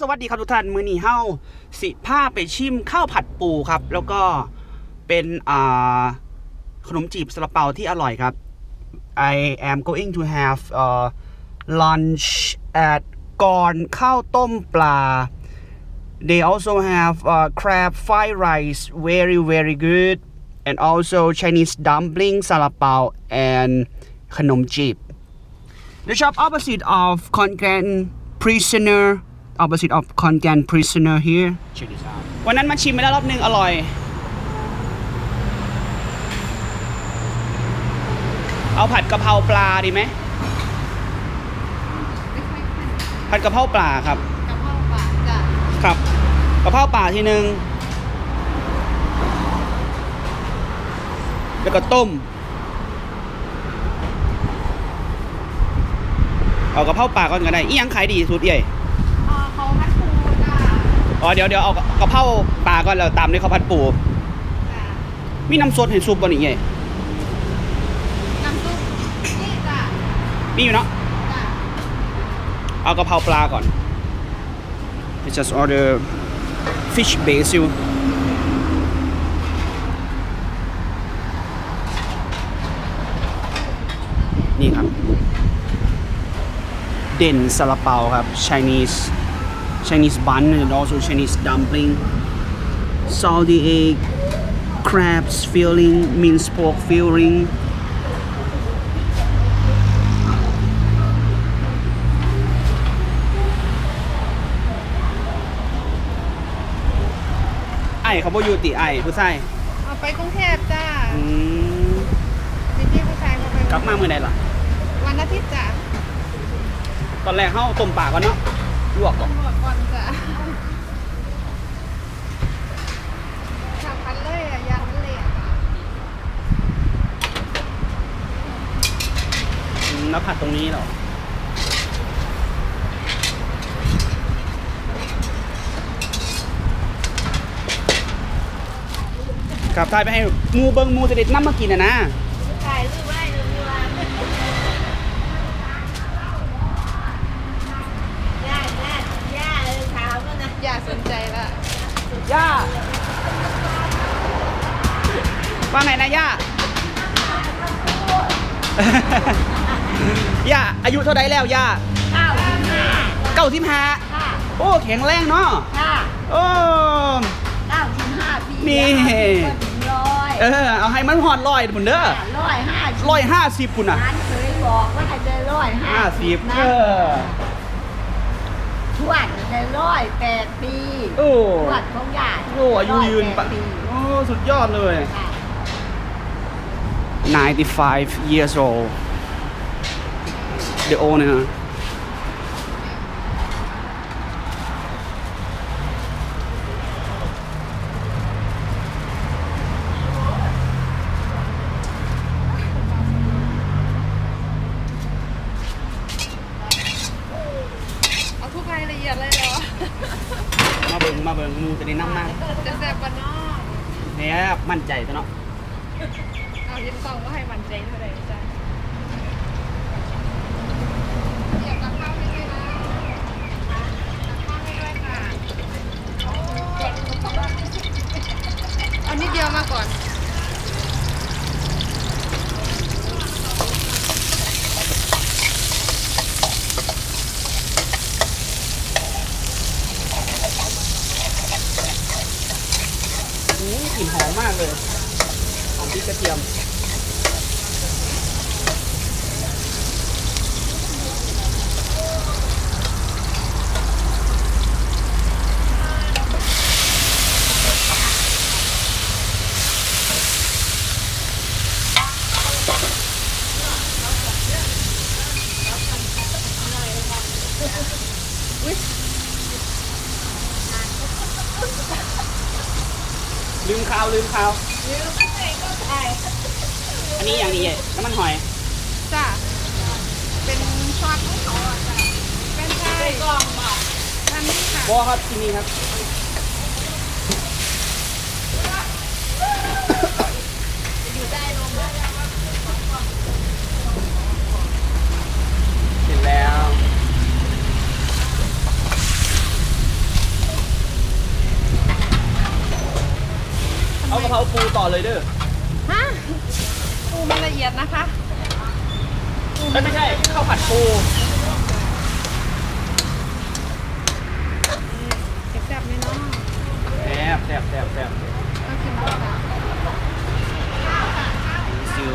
สวัสดีครับทุกท่านมือนีเฮาสิผ้าไปชิมข้าวผัดปูครับ แล้วก็เป็นอ่าขนมจีบซาลาเปาที่อร่อยครับ I am going to have uh, lunch at ก่อนข้าวต้มปลา They also have uh, crab fried rice very very good and also Chinese dumpling ซาลาเปา and ขนมจีบ The shop opposite of Congan Prisoner opposite of Congan Prisoner here check this out วันนั้นมาชิมไปแล้วรอบหนึงอร่อย เอาผัดกะเพราปลาดีไหมผัดกะเพราปลาครับกะเพราป่าจ้ะครับกะเพราป่าทีหนึ่งแล้วก็ต้ม เอากะเพราป่าก่อนก็ได้อีหยังขายดีสุดใหญ่เอ่อเขาพัดปูจ้ะ อ๋อเดี๋ยวเดี๋ยวเอากะเพราป่าก่อนแล้วตามด้วยข้าวผัดปู จ้ะมีน้ำซดเห็นซุปบ่นี่ใหญ่น้ำซุปนี่จ้ะมีอยู่เนาะ จ้ะเอากะเพราปลาก่อน Let's just order fish basil นี่ครับ เด่นซาลาเปาครับ Chinese Chinese bun and also Chinese dumpling salty egg crabs filling minced pork filling ไอ้เขาบ่อยู่ติไอ้ผู้ชายเอาไปกรุงเทพจ้ะอืมพี่พี่ผู้ชายเขาไปกลับมาเมื่อไหร่ล่ะ วันอาทิตย์จ้ะตอนแรกเขาต้มปลาก่อนเนาะ ลวกก่อนตำรวจก่อนจ้ะขับพันเลยอะยันมันเลยอะอืมแล้วผัดตรงนี้เหรอครับทายไปให้หมูเบิงหมูจะได้น้ำมากินนะนะถ่ายรูปไว้ดูว่าย่าย่าย่าเออเท้าก็นะย่าสนใจละ ย่า ว่าไงนะย่า ย่าอายุเท่าไดแล้วย่าเก้าสิบห้าเก้าสิบห้าค่ะโอ้แข็งแรงเนาะค่ะโอ้เก้าสิบห้าปีนี่ก็ถึงร้อยเออเอาให้มันหอดลอยบุนเด้อร้อยห้าสิบร้อยห้าสิบคุณอะร้านเคยบอกว่าให้ได้ร้อยห้าห้าสิบนะเออทวดได้ร้อยแปดปีโอ้ทวดของญาติโอ้อายุยืนร้ปะอแปดปีโอ้สุดยอดเลยค่ะ 95 years old. The owner เลยของพริกกระเทียม แล้ว เอากระเพราปูต่อเลยเด้อฮะปูมันละเอียดนะคะไม่ใช่ข้าวผัดปูแก็บแบบน้เนาะแซ่บแซ่บแซ่บแซ่บก็กินได้ซิล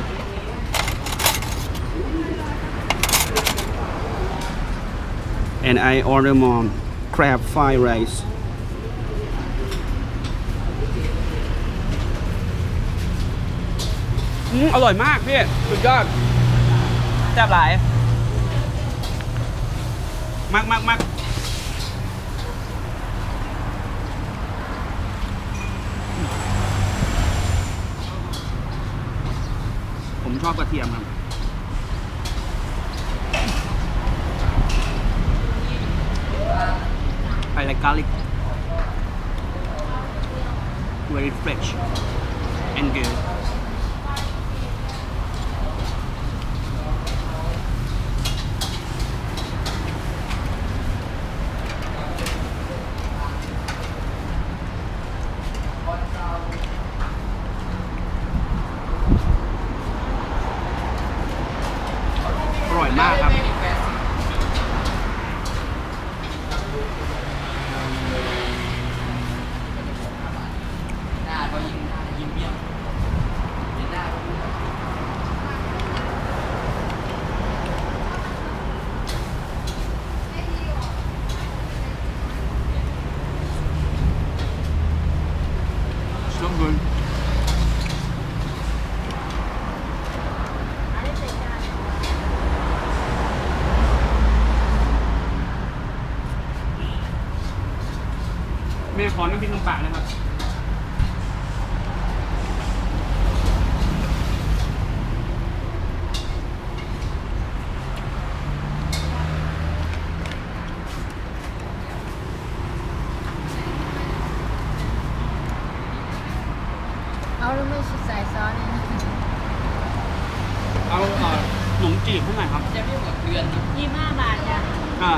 and I order more crab fried rice อืมอร่อยมากพี่สุดยอดแซ่บหลาย มากมากมากผมชอบกระเทียมครับ I like garlic. Very fresh and good. อร่ เอาแล้วไม่ใส่ซอสเลยนะเอาเอ่อขนมจีบให้หน่อยครับยี่สิบห้าบาทจ้ะอ่า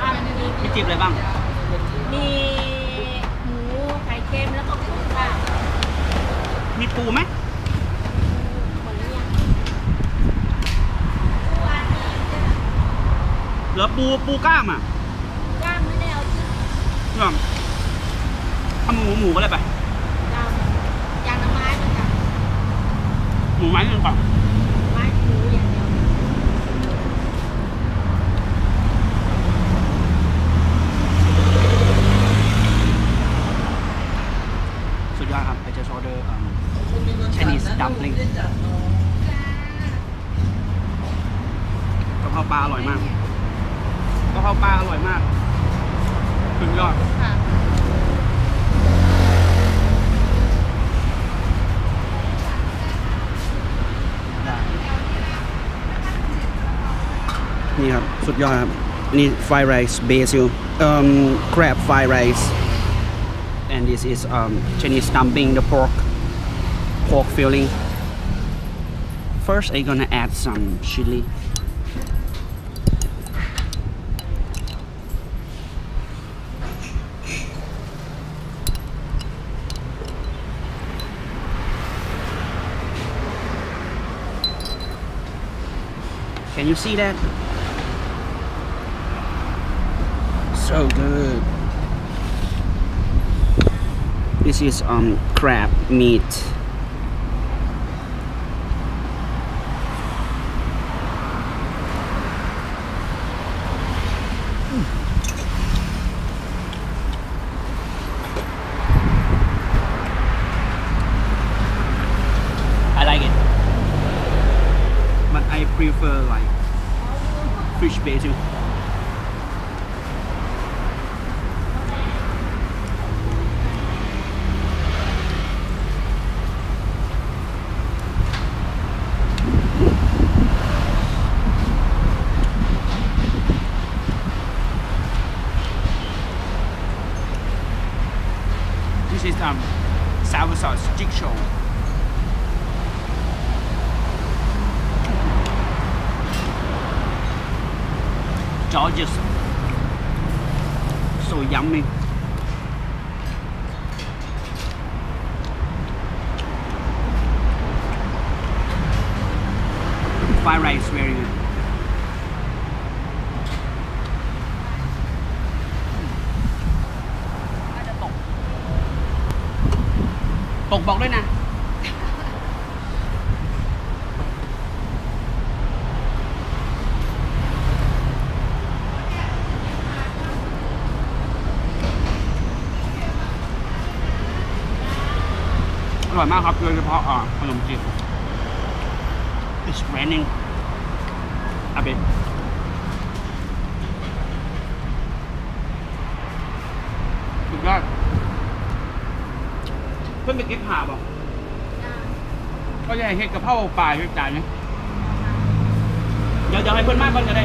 อ่ามันมีมีจีบอะไรบ้างมีหมูไข่เค็มแล้วก็กุ้งค่ะมีปูไหมหมดหรือยังเหลือปูปูกล้ามอะกล้ามไม่ได้เอาที่เรื่องเอาหมูหมูก็เลยไป ดำยางน้ำไม้มันกับ หมูไม้หนึ่งก่อนไม้หมูอย่างเดียวสุดยอดครับ I just order um, Chinese dumpling กะเพราปลาอร่อยมากกะเพราปลาอร่อยมากสุดยอด นี่ครับ สุดยอดครับ นี่ fried rice basil um crab fried rice and this is um Chinese dumpling the pork pork filling first I gonna add some chili Can you see that? So good. This is um crab meat. This is um sour sauce jigsaw. Gorgeous. So yummy. อร่อยมากครับโดยเฉพาะอ่าขนมจีบ It's raining a bit สุดยอดเพิ่งไปเก็บผ่าบอกก็จะให้เฮ็ดกะเพราปลาช่วยจ่ายไหมเดี๋ยวเดี๋ยวให้เพื่อนมากก่อนก็ได้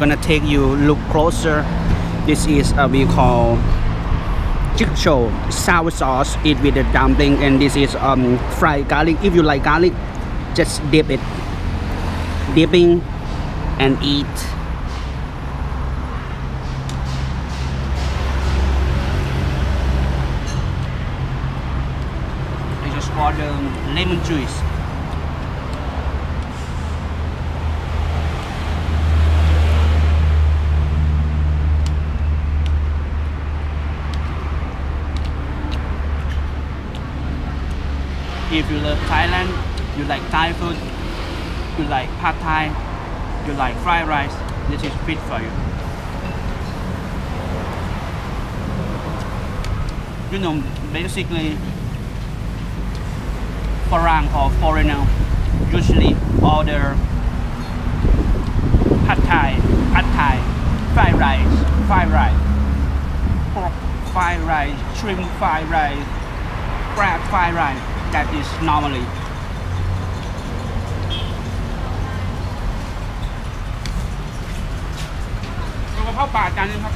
gonna take you look closer. This is a we call jigsaw sour sauce eat with the dumpling and this is um fried garlic. If you like garlic just dip it. Dipping and eat. I just order lemon juice If you love Thailand, you like Thai food, you like pad Thai, you like fried rice, this is fit for you. You know, basically, Farang or foreigner usually order pad Thai, pad Thai, fried rice, fried rice, pork fried rice, shrimp fried rice, crab fried rice. That is normally. เอากระเพราป่าจานนึงครับ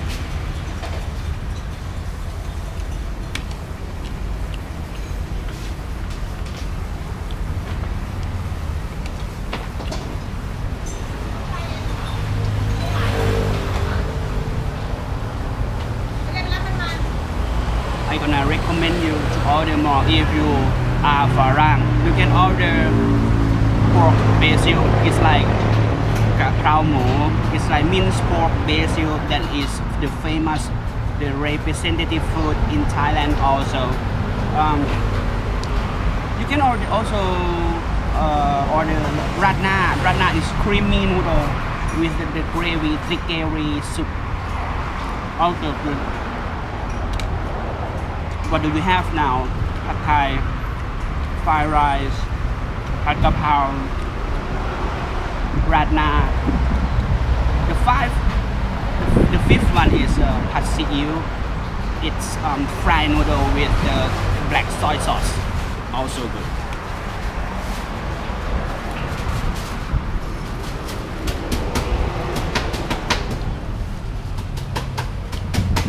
that is the famous, the representative food in Thailand also. Um, you can also uh, order ratna. Ratna is creamy noodle with the, the gravy, thick soup. Also good. What do we have now? Pad Thai, fried rice, pad kapao, ratna. The five, one is uh, pad see ew. It's um, fried noodle with black soy sauce. Also good.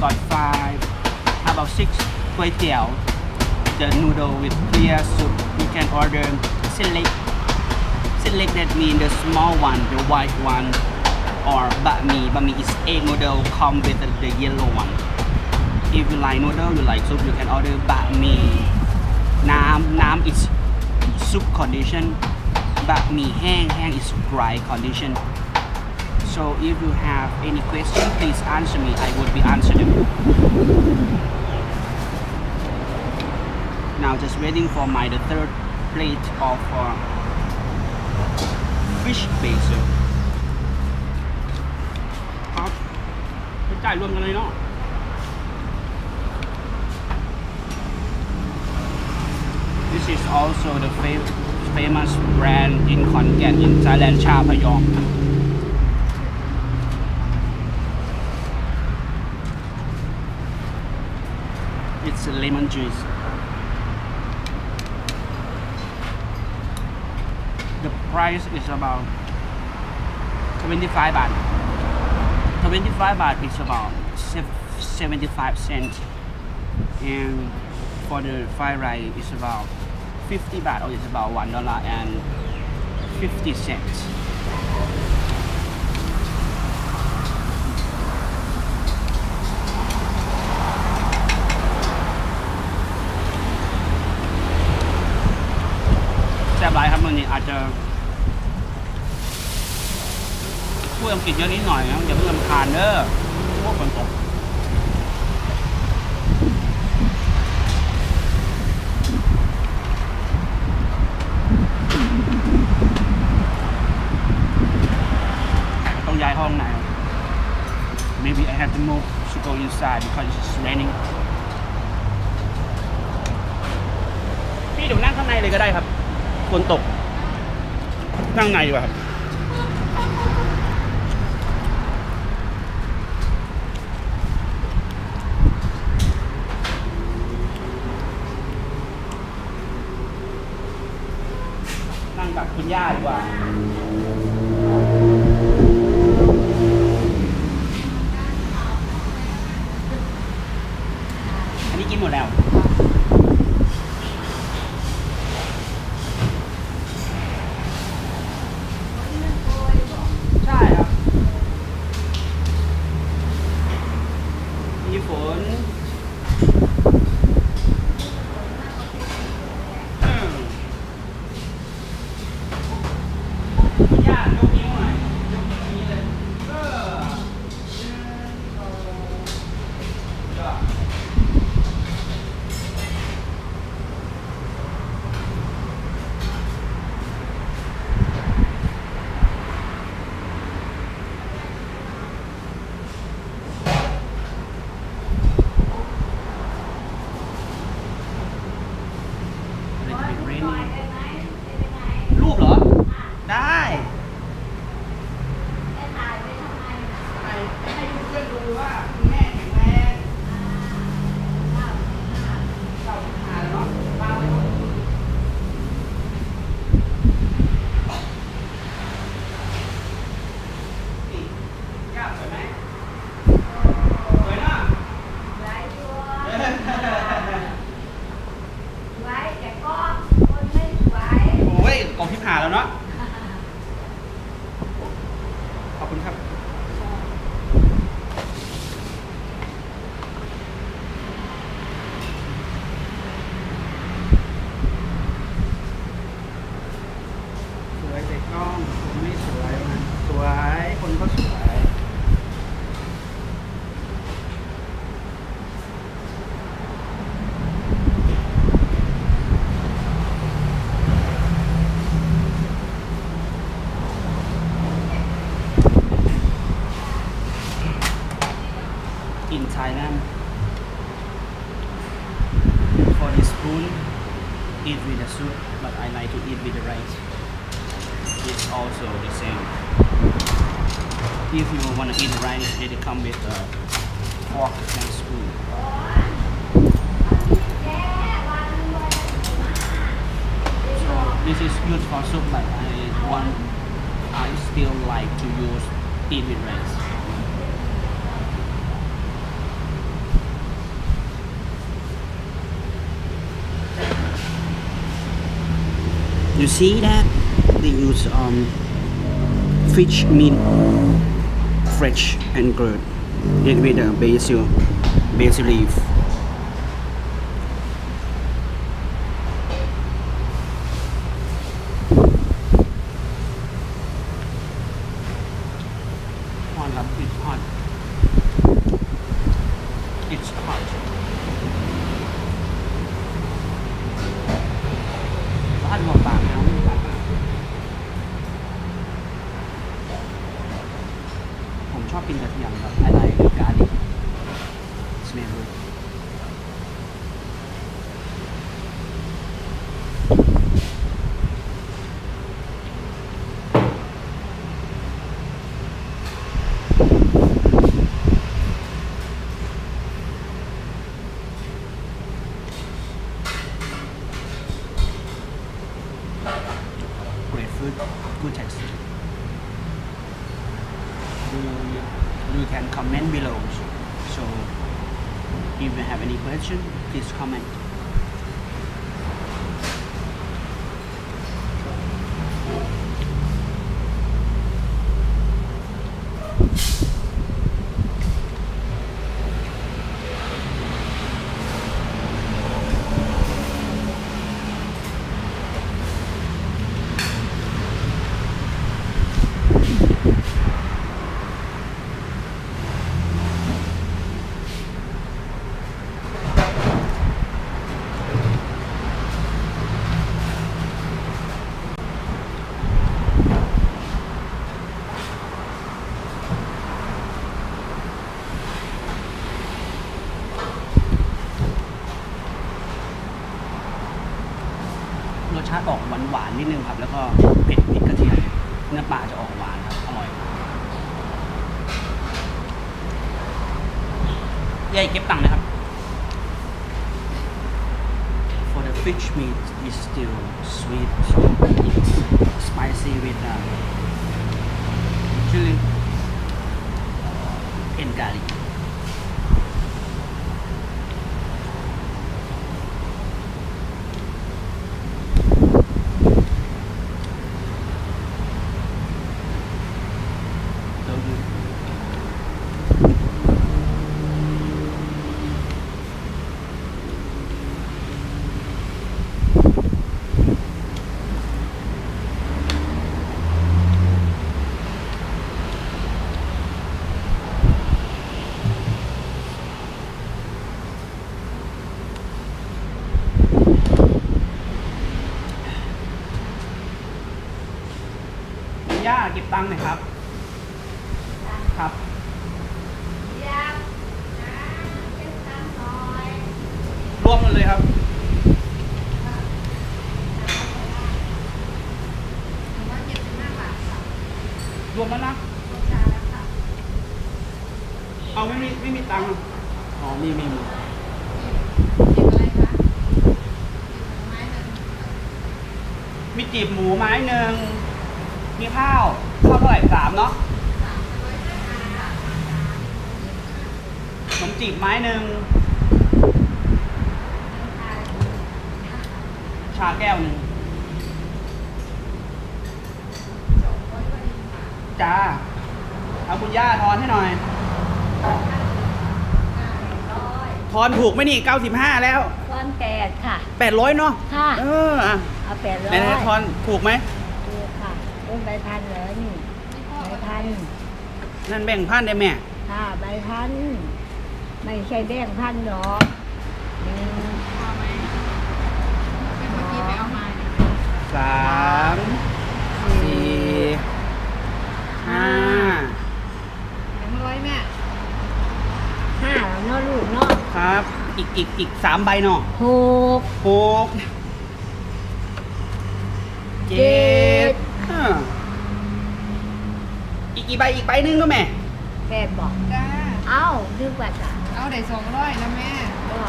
Got five. About six? Kway teow. The noodle with clear soup. You can order select select that mean the small one the white one or bami, bami is egg noodle come with the, the yellow one. If you like noodle, you like soup, you can order bami. Nam, nam is soup condition. Bami mi hang, hang is dry condition. So if you have any question, please answer me. I would be answering. Now just waiting for my the third plate of uh, fish base. จ่ายรวมกันเลยเนาะ This is also the fam- famous brand in Khon Kaen in Thailand, Cha Payong. It's a lemon juice. The price is about 25 baht. 25 baht is about 75 cents and for the fried rice it's about 50 baht or it's about one dollar and 50 cents. Step by how many พูดอังกฤษเยอะนิดหน่อยนะอย่าเพิ่งรำคาญเด้อพวกฝนตกต้องย้ายห้องไหน maybe I have to move to go inside because it's raining พี่เดี๋ยวนั่งข้างในเลยก็ได้ครับฝนตกนั่งในดีกว่าครับ นั่งกับคุณ ย่าดีกว่า in Thailand. For the spoon, eat with the soup, but I like to eat with the rice. It's also the same. If you want to eat rice, it come with a fork and spoon. So this is used for soup, but I want, I still like to use eat with rice. You see that? They use um fish meat fresh and good it with a basil basil leaf good taste you you can comment below so if you have any question please comment าติออกหวานหวานนิดนึงครับ แล้วก็เผ็ดพริกกระเทียมเนื้อปลาจะออกหวานครับอร่อยยายเก็บตังค์นะครับ for the fish meat is still sweet so spicy with uh, chili and garlic ตังค์หน่อยครับ ครับรวมหมดเลยครับรวมแล้วนะเอาไม่มีไม่มีตังค์อ๋อมีมีมีมีจีบหมูไม้หนึ่ง มีข้าวข้าวเท่าไหร่สามเนาะขนมจีบไม้หนึ่งชาแก้วหนึ่งจ้าเอาคุณย่าทอนให้หน่อย ทอนถูกไหมนี่ 95 แล้วก้อนแปดค่ะ 800 เนาะค่ะ เอออะเอาแปดร้อไหยนๆทอนถูกไหมดูค่ะ ต้นใบพันเหรอนี่ใบพันนั่นแบ่งพันได้แม่ค่ะใบพันไม่ใช่แบ่งพันหรอกหนึ่งสามสี่ห้าห้าแล้วเนาะลูกเนาะครับ อีกอีกอีกสามใบเนาะหกหกเจ็ดอ่าอี กกี่ใบอีกใบหนึงก็แม่แปดบอก จ้า เอ้าดึกว่าจ้ะเอาได้สองร้อยนะแม่ก็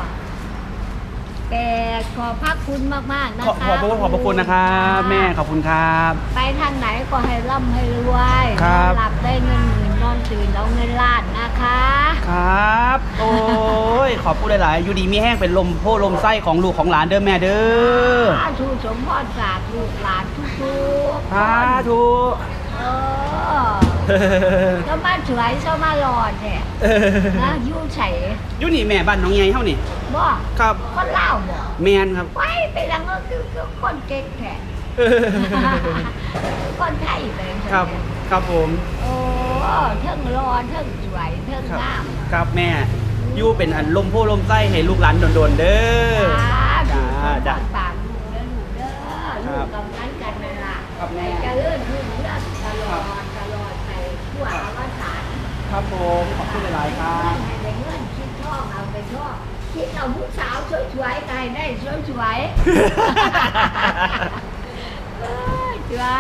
แปดขอบพระคุณมากๆนะขอคะขอบพระคุณขอบพระคุณนะครับแม่ขอบคุณครับ ไปทางไหนก็ให้ร่ำให้รวยครับหลับได้เงินหมื่นนอนตื่นเอาเงินล้านนะคะ ครับ โอ้ยขอบคุณหลายๆอยู่ดีมีแห้งเป็นลมโพลมไส้ของลูกของหลานเด้อแม่เด้อสาธุสมพรสาธุหลานทุกๆสาธุ เออ ก็มาสวยก็มาหลอดเนี่ยนะอยูใส่อยู่นี่แม่บ้านน้องใหญ่เฮานี่บ่ครับคนเล่าวบ่แมนครับไปไปดังก็คือคือคนเก่งแท้คนไทยเลยครับ ครับผม โอ้เทิงรอเทิงสวยเทิงครับงามครับแม่อยู่เป็นอันลมโพลมไส้ให้ลูกหลานโดนๆเด้อจ้าจ้าจ้าจ้าปากลูกเด้อลูกเด้อคลูรักบกำลังกันนั่นล่ะครับแม่ให้เจริญรุ่งเรืองตลอดตลอดไปทั่วอวสาน ครับผมขอบคุณหลายๆครับให้ได้เงินคิดท่องเอาไปท่องคิดเอาผู้สาวสวยๆตายได้สวยๆ เออจ้า